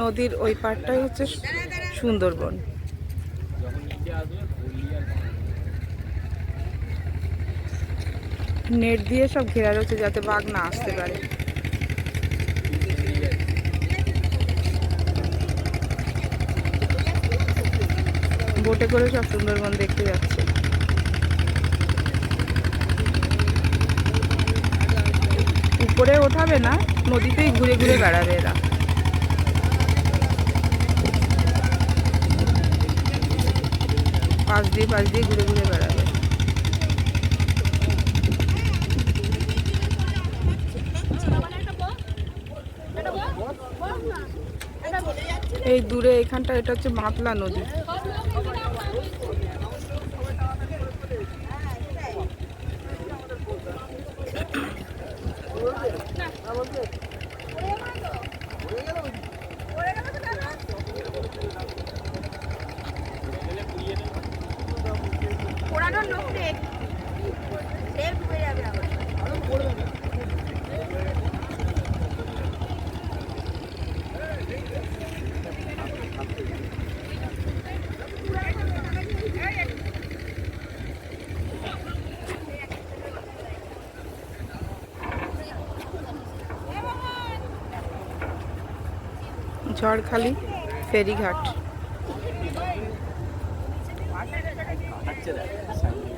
নদীর ওই পাড়টাই হচ্ছে সুন্দরবন। নেট দিয়ে সব ঘেরা রয়েছে যাতে বাঘ না আসতে পারে। বোটে করে সব সুন্দরবন দেখতে যাচ্ছে। উপরে ওঠাবে না, নদীতেই ঘুরে ঘুরে বেড়াবে এরা। পাশ দিয়ে পাশ দিয়ে ঘুরে ঘুরে বেড়াবে। এই দূরে এখানটা এটা হচ্ছে মাতলা নদী। ডুবে যাবে ঝড়খালি ফেরিঘাট। Yeah.